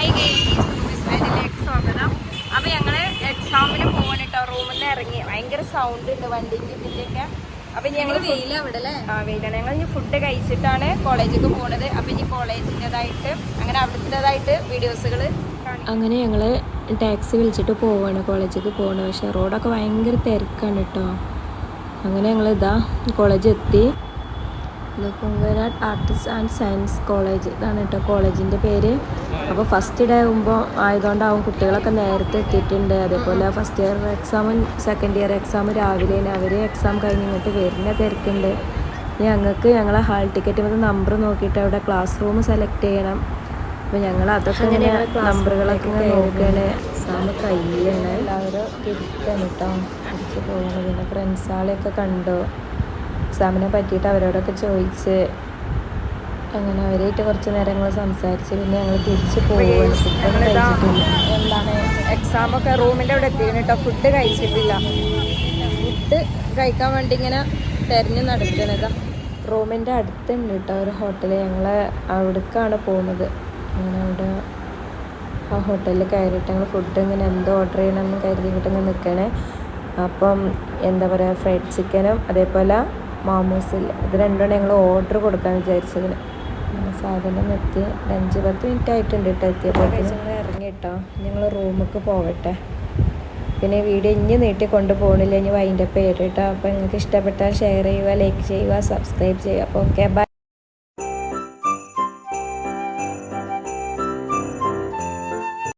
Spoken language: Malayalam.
ഹായ് ഗെയ്സ് ഡിലേക്ക് സ്വാഗതം. അപ്പൊ ഞങ്ങൾ എക്സാമിന് പോകണം കേട്ടോ റൂമിൽ നിന്ന് ഇറങ്ങി. ഭയങ്കര സൗണ്ട് ഉണ്ട് വണ്ടിന്റെ ഇതിന്റെയൊക്കെ. അപ്പൊ ഞങ്ങൾ വെയില അവിടെ അല്ലേ? ആ വെയിലാണ്. ഞങ്ങൾ ഇനി ഫുഡ് കഴിച്ചിട്ടാണ് കോളേജിലേക്ക് പോകുന്നത് അപ്പൊ ഇനി കോളേജിന്റെതായിട്ട് അങ്ങനെ അവിടുത്തേതായിട്ട് വീഡിയോസുകൾ അങ്ങനെ ഞങ്ങൾ ടാക്സി വിളിച്ചിട്ട് പോവാണ്. കോളേജിലേക്ക് പോകണ പക്ഷെ റോഡൊക്കെ ഭയങ്കര തിരക്കാണ് കേട്ടോ അങ്ങനെ ഞങ്ങൾ ഇതാ കോളേജ് എത്തി Kunkanad arts and science college ഇതാണ് കേട്ടോ കോളേജിന്റെ പേര്. അപ്പോൾ ഫസ്റ്റ് ഡേ ആകുമ്പോൾ ആയതുകൊണ്ടാവും കുട്ടികളൊക്കെ നേരത്തെ എത്തിയിട്ടുണ്ട്. അതേപോലെ ഫസ്റ്റ് ഇയർ എക്സാമും സെക്കൻഡ് ഇയർ എക്സാമും രാവിലെയാണ് അവർ എക്സാം കഴിഞ്ഞ് ഇങ്ങോട്ട് വരുന്ന തിരക്കുണ്ട്. ഞങ്ങൾക്ക് ഞങ്ങളെ ഹാൾ ടിക്കറ്റ് മുതൽ നമ്പർ നോക്കിയിട്ട് അവിടെ ക്ലാസ് റൂം സെലക്ട് ചെയ്യണം. അപ്പോൾ ഞങ്ങൾ അതൊക്കെ ഇങ്ങനെ നമ്പറുകളൊക്കെ ഇങ്ങനെ നോക്കുകയാണ് എക്സാം കഴിയാണ് എല്ലാവരും തിരിക്കാണ് കേട്ടോ തിരിച്ച് പോകണം പിന്നെ ഫ്രണ്ട്സാളെയൊക്കെ കണ്ടു. എക്സാമിനെ പറ്റിയിട്ട് അവരോടൊക്കെ ചോദിച്ച് അങ്ങനെ അവരായിട്ട് കുറച്ച് നേരങ്ങൾ സംസാരിച്ച് പിന്നെ ഞങ്ങൾ തിരിച്ച് പോവുകയാണ്. എന്താണ് എക്സാം ഒക്കെ റൂമിന്റെ അവിടെ എത്തിയിരുന്നു കേട്ടോ ഫുഡ് കഴിച്ചിട്ടില്ല. ഫുഡ് കഴിക്കാൻ വേണ്ടി ഇങ്ങനെ തെരഞ്ഞു നടക്കണതാ റൂമിന്റെ അടുത്തുണ്ട് കേട്ടോ ഒരു ഹോട്ടൽ ഞങ്ങൾ അവിടേക്കാണ് പോകുന്നത്. അങ്ങനെ അവിടെ ആ ഹോട്ടലിൽ കയറിയിട്ട് ഞങ്ങൾ ഫുഡ് ഇങ്ങനെ എന്തോ ഓർഡർ ചെയ്യണമെന്ന് കരുതിയിട്ട് ഇങ്ങനെ നിൽക്കണേ അപ്പം എന്താ പറയുക ഫ്രൈഡ് ചിക്കനും അതേപോലെ മാമൂസിൽ ഇത് രണ്ടുമാണ് ഞങ്ങൾ ഓർഡർ കൊടുക്കാൻ വിചാരിച്ചതിന്. സാധനം എത്തി അഞ്ച് പത്ത് മിനിറ്റ് ആയിട്ടുണ്ട് കേട്ടോ എത്തിയപ്പോൾ ഞങ്ങൾ ഇറങ്ങി കേട്ടോ. ഞങ്ങൾ റൂമിലേക്ക് പോകട്ടെ. പിന്നെ വീഡിയോ ഇനി നീട്ടി കൊണ്ടുപോകണില്ല. ഇനി വൈന്റെ പേര് കേട്ടോ. അപ്പോൾ നിങ്ങൾക്ക് ഇഷ്ടപ്പെട്ടാൽ ഷെയർ ചെയ്യുക ലൈക്ക് ചെയ്യുക സബ്സ്ക്രൈബ് ചെയ്യുക. അപ്പോൾ ഓക്കെ ബൈ